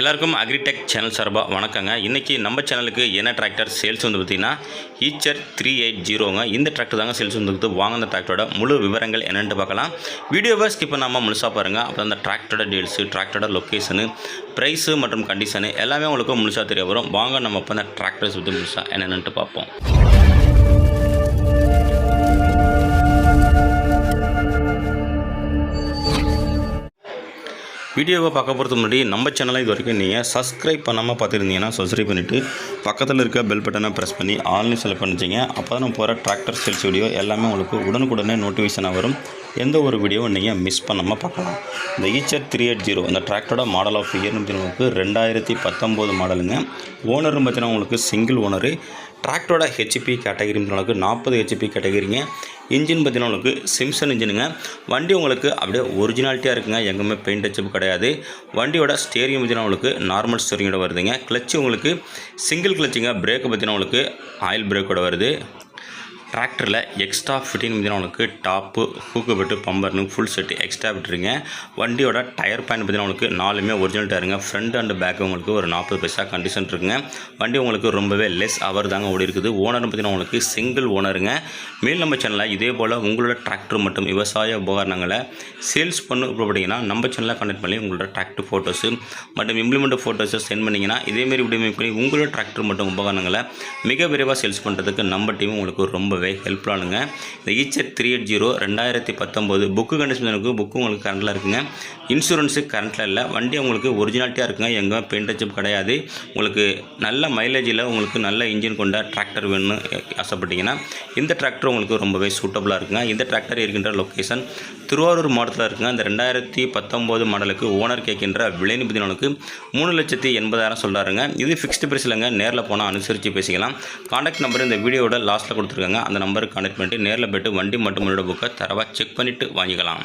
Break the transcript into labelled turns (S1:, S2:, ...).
S1: எல்லாருக்கும் agritech channel சார்பாக வணக்கங்க. இன்றைக்கி நம்ம சேனலுக்கு என்ன டிராக்டர் சேல்ஸ் வந்து பார்த்திங்கன்னா ஈச்சர் த்ரீ எயிட் ஜீரோங்க இந்த டிராக்டர் தாங்க சேல்ஸ் வந்து இருக்குது வாங்க அந்த டிராக்டரோட முழு விவரங்கள் என்னென்னு பார்க்கலாம். வீடியோவை ஸ்கிப் பண்ணாமல் முழுசாக பாருங்கள் அப்போ அந்த டிராக்டரோட டீல்ஸு டிராக்டரோட லொக்கேஷனு ப்ரைஸு மற்றும் கண்டிஷனு எல்லாமே உங்களுக்கு முழுசாக தெரிய வரும். வாங்க நம்ம இப்போ அந்த டிராக்டர்ஸ் பற்றி முழுசாக என்னென்னு பார்ப்போம். வீடியோவை பார்க்க போகிறதுக்கு முன்னாடி நம்ம சேனலை இது வரைக்கும் நீங்கள் சப்ஸ்கிரைப் பண்ணாமல் பார்த்துருந்தீங்கன்னா சப்ஸ்கிரைப் பண்ணிவிட்டு பக்கத்தில் இருக்க பெல் பட்டனை ப்ரெஸ் பண்ணி ஆன்லைன் செலக்ட் பண்ணிச்சிங்க அப்போ தான் போகிற டிராக்டர் சேல்ஸ் வீடியோ எல்லாமே உங்களுக்கு உடனுக்குடனே நோட்டிஃபிகேஷனாக வரும். எந்த ஒரு வீடியோவும் நீங்கள் மிஸ் பண்ணாமல் பார்க்கலாம். இந்த ஈச்சர் த்ரீ எயிட் ஜீரோ இந்த டிராக்டரோட மாடல் ஆஃப் இயர்னு உங்களுக்கு ரெண்டாயிரத்தி பத்தொம்போது மாடலுங்க ஓனர்னு பார்த்தீங்கன்னா உங்களுக்கு சிங்கிள் ஓனரு டிராக்டரோட ஹெச்பி கேட்டகரி உங்களுக்கு நாற்பது ஹெச்பி கேட்டகரிங்க இன்ஜின் பார்த்தீங்கன்னா உங்களுக்கு சிம்சன் இன்ஜினுங்க வண்டி உங்களுக்கு அப்படியே ஒரிஜினாலிட்டியாக இருக்குங்க. எங்கேயுமே பெயிண்ட் அச்சப்பு கிடையாது. வண்டியோட ஸ்டேரிங் பார்த்தீங்கன்னா உங்களுக்கு நார்மல் ஸ்டேரிங்கோட வருதுங்க. கிளச்சு உங்களுக்கு சிங்கிள் கிளச்சுங்க பிரேக் பார்த்தீங்கன்னா உங்களுக்கு ஆயில் பிரேக்கோட வருது. டிராக்டரில் எக்ஸ்ட்ரா ஃபிட்டிங் பார்த்தீங்கன்னா உங்களுக்கு டாப்பு ஹூக்கு பெட்டு பம்பர்னு ஃபுல் செட்டு எக்ஸ்ட்ரா விட்டுருங்க. வண்டியோட டயர் பேண்ட் பார்த்தீங்கன்னா உங்களுக்கு நாலுமே ஒரிஜினல் டயருங்க ஃப்ரண்ட் அண்ட் பேக் உங்களுக்கு ஒரு நாற்பது பைசா கண்டிஷன் இருக்குங்க. வண்டி உங்களுக்கு ரொம்பவே லெஸ் அவர் தாங்க ஓடி இருக்குது. ஓனர் பார்த்தீங்கன்னா உங்களுக்கு சிங்கிள் ஓனருங்க மேல் நம்ம சேனலில் இதே போல் உங்களோட டிராக்டர் மற்றும் விவசாய உபகரணங்களை சேல்ஸ் பண்ணு அப்படின்னா நம்ம சேனலில் கண்டக்ட் பண்ணி உங்களோட டிராக்டர் ஃபோட்டோஸு மற்றும் இம்ப்ளிமெண்ட் ஃபோட்டோஸை சென்ட் பண்ணிங்கன்னா இதேமாரி வீடியோ பண்ணி உங்களோட டிராக்டர் மற்றும் உபகரணங்களை மிக விரைவாக சேல்ஸ் பண்ணுறதுக்கு நம்ம டீம் உங்களுக்கு ரொம்ப ரொம்பவே ஹெல்ப்ஃபுல்லானுங்க இந்த ஈச்சர் த்ரீ எயிட் ஜீரோ ரெண்டாயிரத்தி பத்தொம்போது புக்கு கண்டிஷன் புக்கு உங்களுக்கு கரண்டில் இருக்குங்க. இன்சூரன்ஸு கரண்ட்டில் இல்லை. வண்டி உங்களுக்கு ஒரிஜினாலிட்டியாக இருக்குங்க. எங்கே பெயிண்ட் அச்சப் கிடையாது. உங்களுக்கு நல்ல மைலேஜில் உங்களுக்கு நல்ல இன்ஜின் கொண்ட டிராக்டர் வேணும்னு ஆசைப்பட்டீங்கன்னா இந்த டிராக்டர் உங்களுக்கு ரொம்பவே சூட்டபுளாக இருக்குங்க. இந்த டிராக்டர் இருக்கின்ற லொக்கேஷன் திருவாரூர் மாவட்டத்தில் இருக்குங்க. இந்த ரெண்டாயிரத்தி பத்தொம்போது மாடலுக்கு ஓனர் கேட்கின்ற விலை மூணு லட்சத்தி எண்பதாயிரம் சொல்கிறாருங்க இது ஃபிக்ஸ்டு பிரைஸ் இல்லைங்க. நேரில் போனால் அனுசரித்து பேசிக்கலாம். காண்டாக்ட் நம்பர் இந்த வீடியோவோட லாஸ்ட்டில் கொடுத்துருக்காங்க. அந்த நம்பருக்கு கான்டாக்ட் பண்ணிட்டு நேரில் போய்ட்டு வண்டி மட்டும் மற்றும் புக்கை தரவாக செக் பண்ணிவிட்டு வாங்கிக்கலாம்.